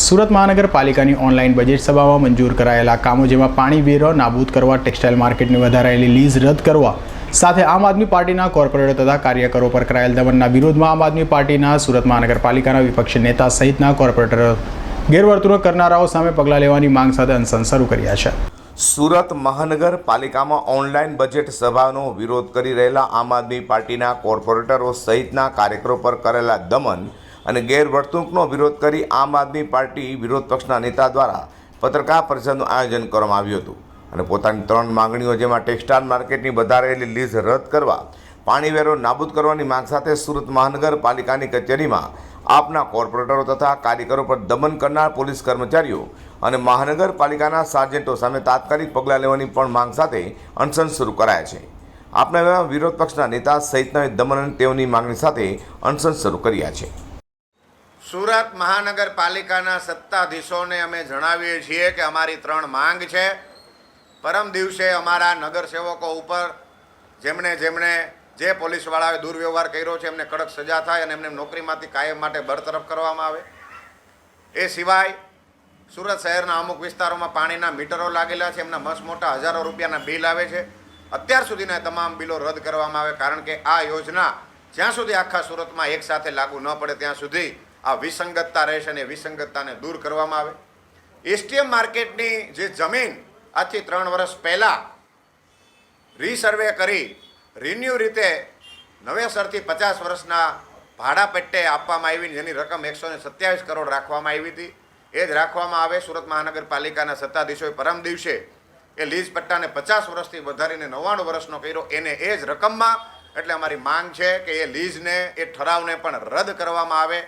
સુરત મહાનગરપાલિકાની online budget સભામાં મંજૂર કરાયેલા કામો જેમાં પાણી વેરો, નાબૂદ કરવા, ટેક્સટાઇલ માર્કેટની વધારાયેલી લીઝ રદ કરવા સાથે આમ આદમી પાર્ટીના કોર્પોરેટર તથા કાર્યકરો પર કરાયેલ દમનના વિરોધમાં આમ આદમી પાર્ટીના સુરત મહાનગરપાલિકાના વિપક્ષી નેતા સહિતના કોર્પોરેટરો ગેરવર્તણૂક કરનારાઓ સામે પગલાં લેવાની માંગ સાથે અનશન શરૂ કર્યા છે. સુરત મહાનગરપાલિકામાં ઓનલાઈન બજેટ સભાનો વિરોધ કરી રહેલા આમ આદમી પાર્ટીના કોર્પોરેટરો સહિતના કાર્યકરો પર કરેલા દમન અને ગેરવર્તણૂકનો વિરોધ કરી આમ આદમી પાર્ટી વિરોધ પક્ષના નેતા દ્વારા પત્રકાર પરિષદનું આયોજન કરવામાં આવ્યું હતું. અને પોતાની ત્રણ માંગણીઓ, જેમાં ટેક્સટાઇલ માર્કેટની વધારેલી લીઝ રદ કરવા પાણી વેરો નાબૂદ કરવાની માંગ સાથે સુરત મહાનગરપાલિકાની કચેરીમાં આપના કોર્પોરેટરો તથા કાર્યકરો પર દમન કરનાર પોલીસ કર્મચારીઓ અને મહાનગરપાલિકાના સાર્જન્ટો સામે તાત્કાલિક પગલાં લેવાની પણ માંગ સાથે અનશન શરૂ કરાયા છે. આપના વિરોધ પક્ષના નેતા સહિતના દમન અને તેઓની માંગણી સાથે અનશન શરૂ કર્યા છે. સુરત મહાનગરપાલિકાના સત્તાધીશોને અમે જણાવીએ છીએ કે અમારી ત્રણ માંગ છે. પરમ દિવસે અમારા નગરસેવકો ઉપર જેમણે જેમણે જે પોલીસવાળાએ દુર્વ્યવહાર કર્યો છે, એમને કડક સજા થાય અને એમને નોકરીમાંથી કાયમ માટે બરતરફ કરવામાં આવે. એ સિવાય સુરત શહેરના અમુક વિસ્તારોમાં પાણીના મીટરો લાગેલા છે, એમના મસ્ત મોટા હજારો રૂપિયાના બિલ આવે છે. અત્યાર સુધીના તમામ બિલો રદ કરવામાં આવે, કારણ કે આ યોજના જ્યાં સુધી આખા સુરતમાં એકસાથે લાગુ ન પડે, ત્યાં સુધી આ વિસંગતતા રહેશે અને વિસંગતતાને દૂર કરવામાં આવે. એસટીએમ માર્કેટની જે જમીન આજથી ત્રણ વર્ષ પહેલાં રીસર્વે કરી રિન્યુ રીતે નવેસરથી પચાસ વર્ષના ભાડા પેટ્ટે આપવામાં આવી જેની રકમ એકસો ને સત્યાવીસ કરોડ રાખવામાં આવી હતી. એ જ રાખવામાં આવે સુરત મહાનગરપાલિકાના સત્તાધીશોએ પરમ દિવસે એ લીઝ પટ્ટાને પચાસ વર્ષથી વધારીને નવ્વાણું વર્ષનો કર્યો. એને એ જ રકમમાં, એટલે અમારી માંગ છે કે એ લીઝને, એ ઠરાવને પણ રદ કરવામાં આવે.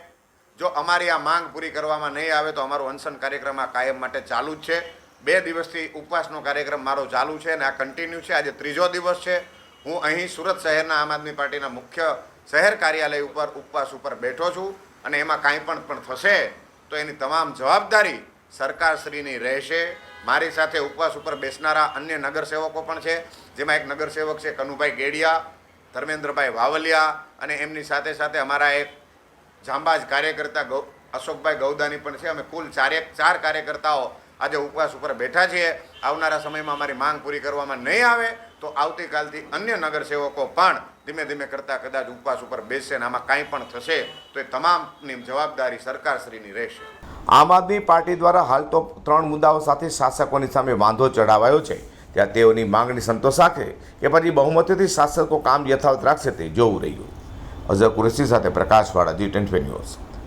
જો અમારી આ માંગ પૂરી કરવામાં નહીં આવે તો અમારો અનશન કાર્યક્રમ આ કાયમ માટે ચાલુ જ છે. બે દિવસથી ઉપવાસનો કાર્યક્રમ મારો ચાલુ છે અને આ કન્ટિન્યુ છે. આજે ત્રીજો દિવસ છે. હું અહીં સુરત શહેરના આમ આદમી પાર્ટીના મુખ્ય શહેર કાર્યાલય ઉપર ઉપવાસ ઉપર બેઠો છું અને એમાં કાંઈ પણ પણ થશે તો એની તમામ જવાબદારી સરકારશ્રીની રહેશે. મારી સાથે ઉપવાસ ઉપર બેસનારા અન્ય નગરસેવકો પણ છે. જેમાં એક નગરસેવક છે કનુભાઈ ગેડિયા, ધર્મેન્દ્રભાઈ વાવલિયા અને એમની સાથે સાથે અમારા એક જાંબાજ કાર્યકર્તા અશોકભાઈ ગૌદાની પણ છે. અમે કુલ ચારેક ચાર કાર્યકર્તાઓ આજે ઉપવાસ ઉપર બેઠા છીએ. આવનારા સમયમાં અમારી માંગ પૂરી કરવામાં નહીં આવે તો આવતીકાલથી અન્ય નગરસેવકો પણ ધીમે ધીમે કરતાં કદાચ ઉપવાસ ઉપર બેસશે અને આમાં કાંઈ પણ થશે તો એ તમામની જવાબદારી સરકારશ્રીની રહેશે. આમ આદમી પાર્ટી દ્વારા હાલ તો ત્રણ મુદ્દાઓ સાથે શાસકોની સામે વાંધો ચઢાવાયો છે. ત્યાં તેઓની માંગણી સંતોષ રાખે કે પછી બહુમતીથી શાસકો કામ યથાવત રાખશે તે જોવું રહ્યું. અઝર કુરેશી સાથે પ્રકાશવાળા જી ટ્વેન્ટી ન્યૂઝ.